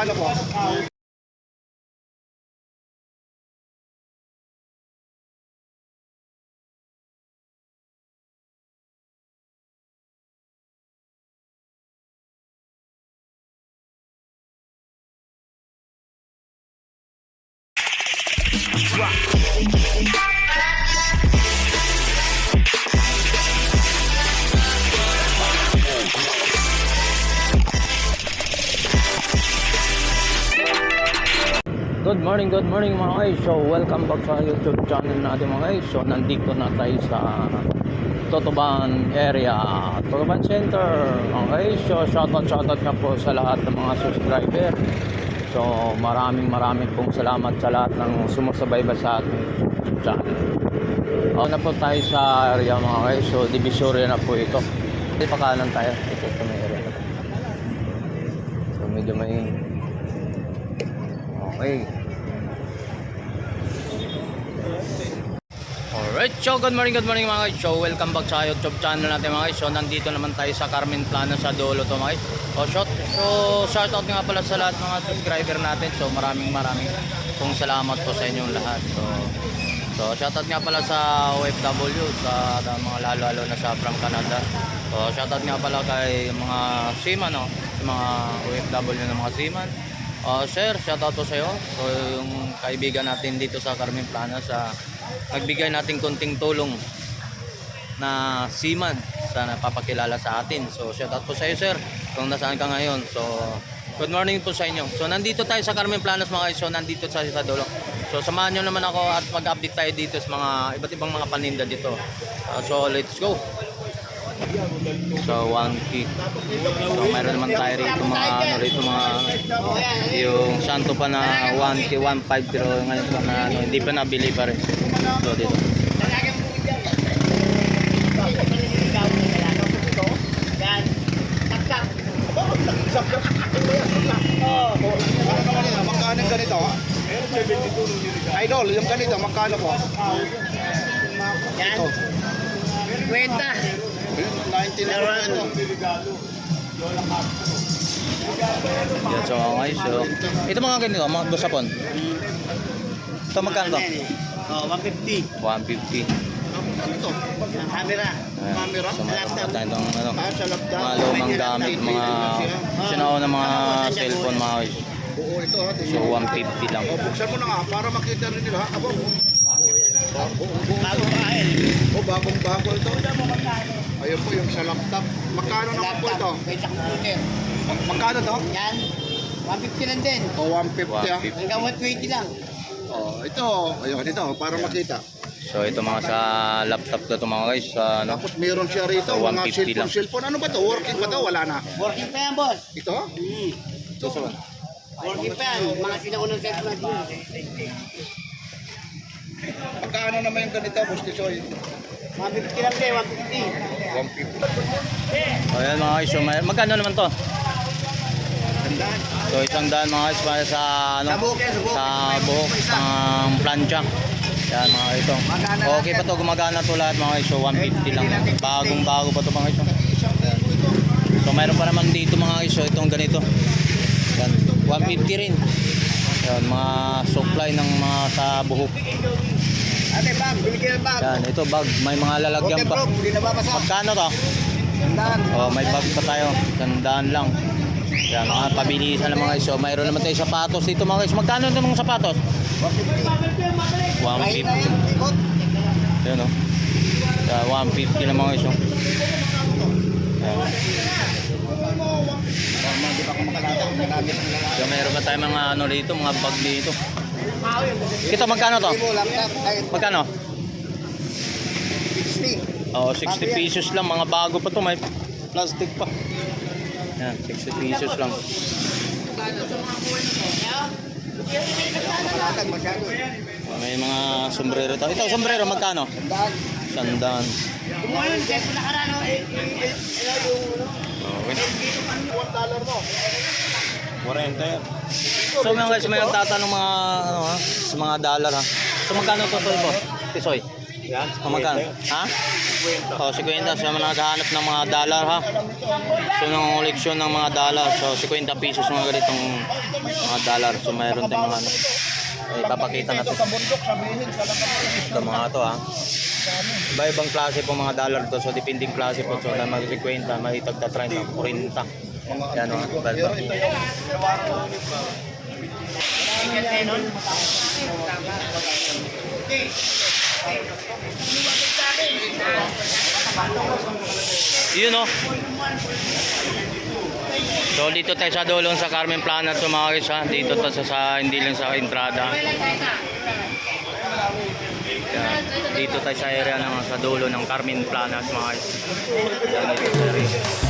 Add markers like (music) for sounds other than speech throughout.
magkano po? Morning, good morning mga guys. So, welcome back sa YouTube channel natin mga guys. So, nandito na tayo sa Totoban area, Totoban Center. Guys, so shoutout, shoutout nga po sa lahat ng mga subscriber. So, maraming maraming pong salamat sa lahat ng sumusubayba sa ating YouTube channel. O na po tayo sa area mga guys. So, divisoria na po ito. Hindi pa kanan tayo. Ito sa may area. So, medyo may Okay. Alright, so good morning, good morning mga guys. So welcome back sa YouTube channel natin mga guys. So nandito naman tayo sa Carmen Plano sa Dolo to mga guys. So, shout, so shout out nga pala sa lahat mga subscriber natin. So maraming maraming pong salamat po sa inyong lahat. So So shout out nga pala sa OFW sa, sa mga lalo-lalo na sa from Canada. So shout out nga pala kay mga seaman no, sa mga OFW na mga seaman. Oh, sir, shout out po sa iyo. So yung kaibigan natin dito sa Carmen Plana sa nagbigay natin konting tulong na seaman sa napapakilala sa atin. So shout out po sa iyo, sir. Kung nasaan ka ngayon. So good morning po sa inyo. So nandito tayo sa Carmen Planas mga guys. So nandito sa sa Dolo. So samahan nyo naman ako at mag-update tayo dito sa mga iba't ibang mga paninda dito. Uh, so let's go. So 1K. So mayroon naman tayo rito mga ano rito mga yung santo pa na 1K 150 pero ngayon pa na ano, hindi pa nabili pa rin. So dito. Ano? Magkano ganito? Idol, yung ganito, magkano po? Yan. Ito. Kwenta. Yan so guys. So ito mga ganito mga busapon. Ito magkano to? Oh, 150. 150. Ito. Ang camera. Camera? So mayroon pa tayong ano, Ah, laptop. mga lumang gamit, mga sinaw na mga cellphone mga guys. Oo, ito ha. So 150 lang. O, buksan mo na nga para makita rin nila. Abo. Ba- buong- buong- Bago kain. O, bagong bago ito. Ayun po yung sa laptop. Magkano naman po ito? May computer. Mag- Magkano to? Yan. 150 lang din. O, 150 ah. 150. Hanggang 120 lang. O, ito. Ayun, ito. Para makita. So ito mga sa laptop na to mga guys. Sa ano, Tapos meron siya rito. So, mga 150 cellphone, lang. cellphone. Ano ba to? Working ba to? Wala na. Working pa yan, boss. Ito? Hmm. Ito. Working pa yan. Mga sinaunang set natin. Magkano naman yung ganito, Boss Tisoy? 150 lang din, 150. 150. so ayan mga guys. So magkano naman to? So isang daan mga guys para sa ano Sa buhok ang plancha. Yan mga ito. Magana Okay pa to gumagana to lahat mga guys. So 150 lang. Bagong bago pa to mga guys. Ito. So mayroon pa naman dito mga guys. So itong ganito. Yan. 150 rin. Yan mga supply ng mga sa buhok. Ate, bag. Binigyan ng bag. Yan ito bag. May mga lalagyan pa. Hindi na babasa. Magkano to? Tandaan. Oh, may bag pa tayo. Tandaan lang. Yan, mga pabilisan ng mga guys. So, mayroon naman tayo sapatos dito mga guys. Magkano ito mga sapatos? 150. Ikot. Yan o. Sa 150 lang mga oh. Lalaki. So, mayroon pa tayo mga ano dito, mga bag dito. Ito, magkano to? Magkano? 60. Oh, 60 pesos lang. Mga bago pa to. May plastic pa. Yan, 60 pesos lang. May mga sombrero to. Ito, sombrero, magkano? Sandaan. Ngayon, kaya sa nakaraan, no, eh, eh, eh, ano yung, ano, Okay. One dollar mo. 40 yan. So mga guys, may nagtatanong mga ano ha, sa mga dollar ha. So magkano to tol po? Tisoy. Yan, O magkano? Ha? O, 50 sa mga naghahanap ng mga dollar ha. So, ng koleksyon ng mga dollar. So, 50 pesos mga ganitong mga dollar. So, mayroon tayong mga ano. Eh, papakita natin. Ito mga to ha. Iba-ibang klase po mga dollar to. So, depending klase po. So, mag 50, may tagta 30, 40. Yan o. Iba-iba. Yun o. So dito tayo sa dulong sa Carmen mga guys ha. Dito to sa, sa hindi lang sa entrada. Yan. Dito tayo sa area ng sa dulo ng Carmen Plana mga guys.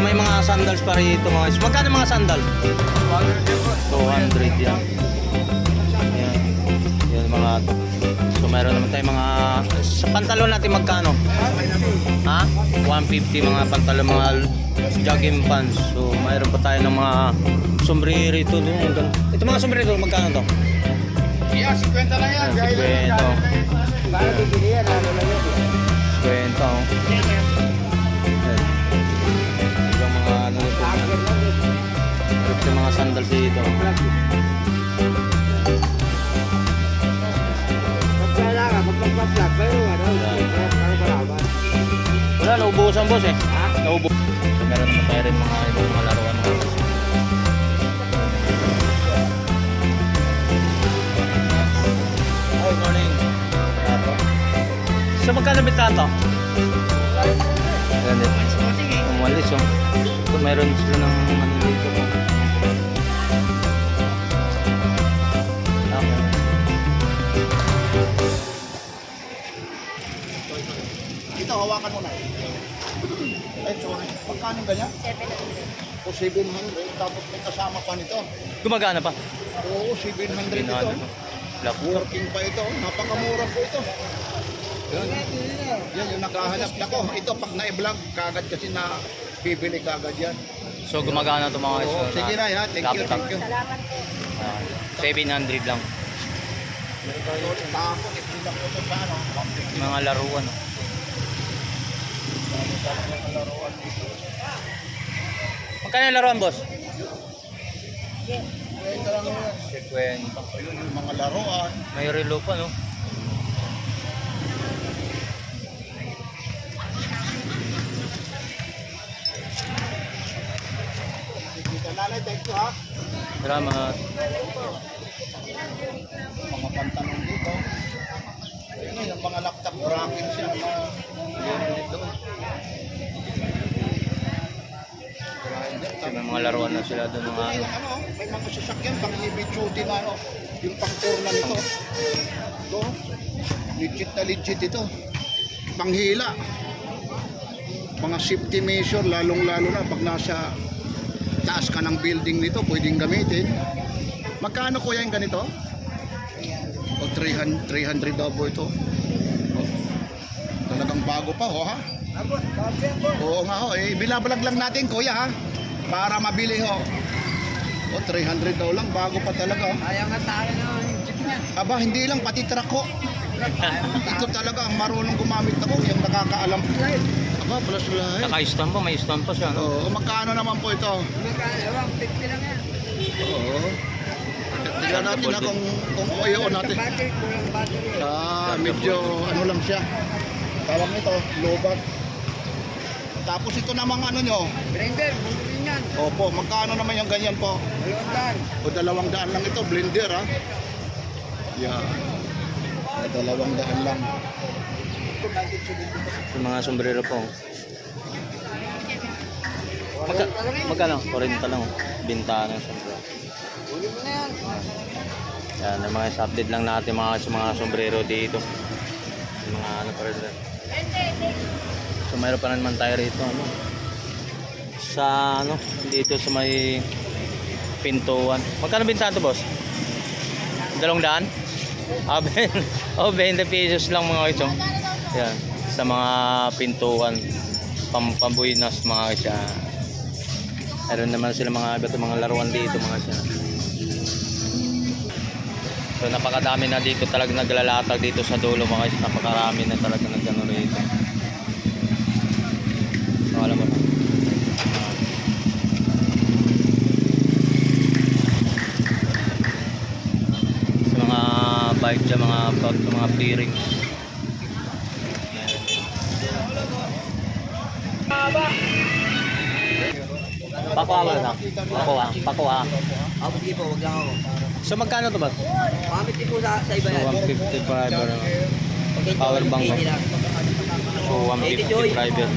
So, may mga sandals pa rito mga guys. Magkano mga sandal? 200 yan. Yan. Yan mga. So, meron naman tayo mga... Sa pantalon natin magkano? Ha? 150 mga pantalon, mga jogging pants. So, mayroon pa tayo ng mga sombrero ito. doon. Ito mga sombrero, magkano to? Yeah, 50 lang yan. Yan, 50. Para bibili yan, sandals dito. Pagkala ka, pagpapaplag, pero ano, para malaman. Wala, naubusan boss eh. Naubos. So, meron naman tayo rin mga ibang mga laruan. Hi, morning. So magkano bita to? Ayan din. Umalis oh. So meron sila ng ano hawakan mo na. Ay, sorry. Magkano ganyan? 700. O 700. Tapos may kasama pa nito. Gumagana pa. Oo, 700 ito. Black Working pa ito. Napakamura po ito. Yan. Yan yung nakahanap ako. Ito pag na-vlog, kagad kasi na bibili kagad yan. So gumagana to mga guys. Oo, So, sige na ha. Thank you, laptop. thank you. Ah, 700 lang. Tapos, ito lang po ito sa ano. Mga laruan. oh. Magkano yung laruan, boss? Ito lang. 50. Ayun yung mga laruan. May relo pa, no? Nanay, thank you ha. Salamat. mga pantalon dito. Ayun yung mga laptop brackets yan. Mga Kasi may mga laruan na sila doon mga ano. May mga sasakyan pang heavy duty na ano, yung pang tour na nito. Ito, legit na legit ito. Panghila. Mga safety measure, lalong-lalo na pag nasa taas ka ng building nito, pwedeng gamitin. Magkano kuya yung ganito? O 300, 300 daw po ito. O, talagang bago pa ho ha? Oo nga ho, eh, bilabalag lang natin kuya ha. Para mabili ho. O 300 daw lang, bago pa talaga. oh. Ayaw nga tayo ng jeep niya. Aba, hindi lang, pati truck ko. Ito talaga, ang marunong gumamit ako, yung nakakaalam. Aba, plus lahat. Naka-stone pa, may stone pa siya, no? Oo, magkano naman po ito? Magkano, 50 lang yan. Oo. Tignan natin na kung, kung i-on natin. Ah, medyo ano lang siya. Tawag nito, lobag. Tapos ito namang ano nyo, yan. Opo, magkano naman yung ganyan po? Malundan. O dalawang daan lang ito, blender ha. Yan. O, dalawang daan lang. Yung mga sombrero po. Magka, magkano? 40 lang. Bintana ng sombrero. Yan. Yan, yung mga update lang natin mga sa mga sombrero dito. Yung mga ano pa rin. So mayroon pa naman tayo rito ano. Sa ano, dito sa may pintuan. Magkano bintahan to, boss? Dalawang daan? Ah, (laughs) oh, 20 pesos lang mga ito. Yan, sa mga pintuan. Pam, pambuinas mga siya. Meron naman sila mga iba't mga laruan dito mga siya. So napakadami na dito talaga naglalatag dito sa dulo mga guys. Napakarami na talaga nagano rito. So, alam mo na. Sa mga bike dyan, mga bag, mga bearings. Pakuha mo na. Pakuha. Pakuha. Ako, sige po, wag lang ako. So magkano to ba? Pamit din po sa, sa iba yan. 155 ano. Power bank, 80 lang. So 155 yun.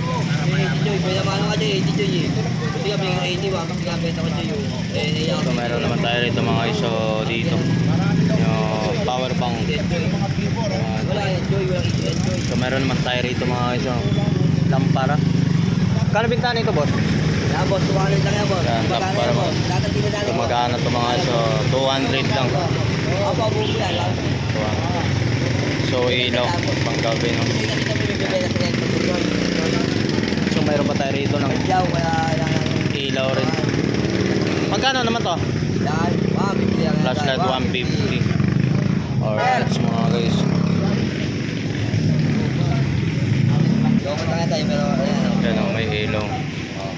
80 Joy, pwede naman ka dyan, 80 Joy eh. Kasi kami yung 80 ba, pag pinapenta ko Joy. Eh, So meron naman tayo rito mga iso dito. Power bank. Wala yan, Joy, walang 80 yan, Joy. So meron naman tayo rito mga iso. Lampara. Kano bintahan ito boss? Yan, boss, 200 lang yan, boss. Yan, Magkano tapos para yan, mo. na So magkano ito mga iso? 200 lang. Opo, bubo yan. So ilaw. No. Yan, Joy. Joy. So meron pa tayo rito ng ilaw rin. Magkano naman to? Yan, ah, bibili lang yan. Flashlight 150. Alright mga guys. Joke lang yan tayo, pero ayan. oh. Yan o, may ilaw. Oh.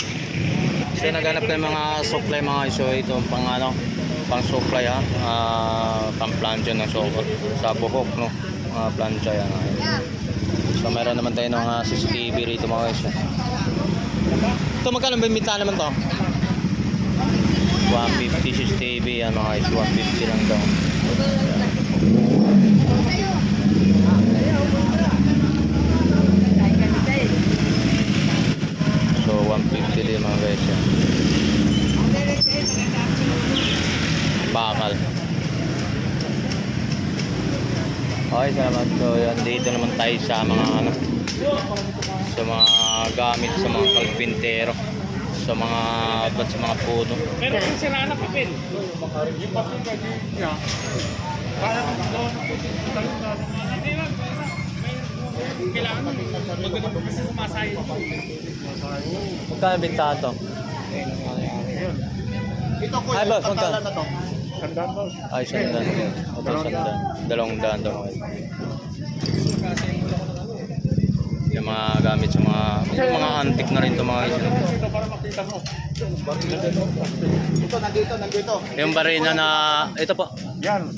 So naghanap kayo mga supply mga iso ito pang ano, pang supply ha. Ah, pang plancha ng sofa sa buhok no. Mga plancha yan. ah. So meron naman tayo ng mga CCTV rito mga iso. Ito magkano yung naman to? 150 CCTV yan mga iso. 150 lang daw. 150 din mga guys yan. Bakal. Okay, salamat. So yan, dito naman tayo sa mga ano, sa mga gamit sa mga kalpintero, sa mga ba't sa mga puno. Pero kung sira na papel. Yung papel na niya. Parang doon na puti. Hindi lang. Kailangan po kasi sumasayin. Magkano bintahan to? Ito ko, Ay, boss, magkano? na to. Tandaan mo. Ay, sandan. Ito, sandan. Dalawang daan daw. Yung mga gamit sa mga yung mga antique na rin to mga guys. Ito para makita mo. Ito, nandito, nandito. Yung barina na, ito po, Yan.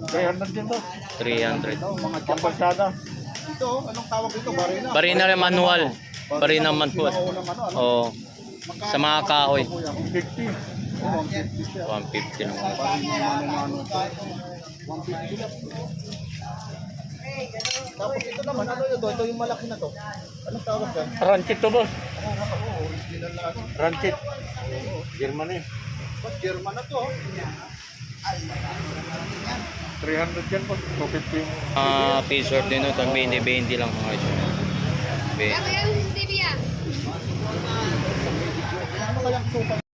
300 din to. 300. Mga Pambalsada. Ito, anong tawag dito? Barina. Barina rin manual. Barina manual. Ano, ano? Oo. Sa mga kahoy. 50. Oh, 150 siya. 150 lang. Barina, mano-mano. 150 lang. Tapos ito naman, ano yun? Ito yung malaki na to. Anong tawag dyan? Ranchet to boss. Na ano. Ranchet. Germany. Ba't German na to? Oh? 300 yan po. 250 yung Ah, p-shirt din ito. 20-20 lang mga guys. Kaya yung CCTV ah. Ano sukat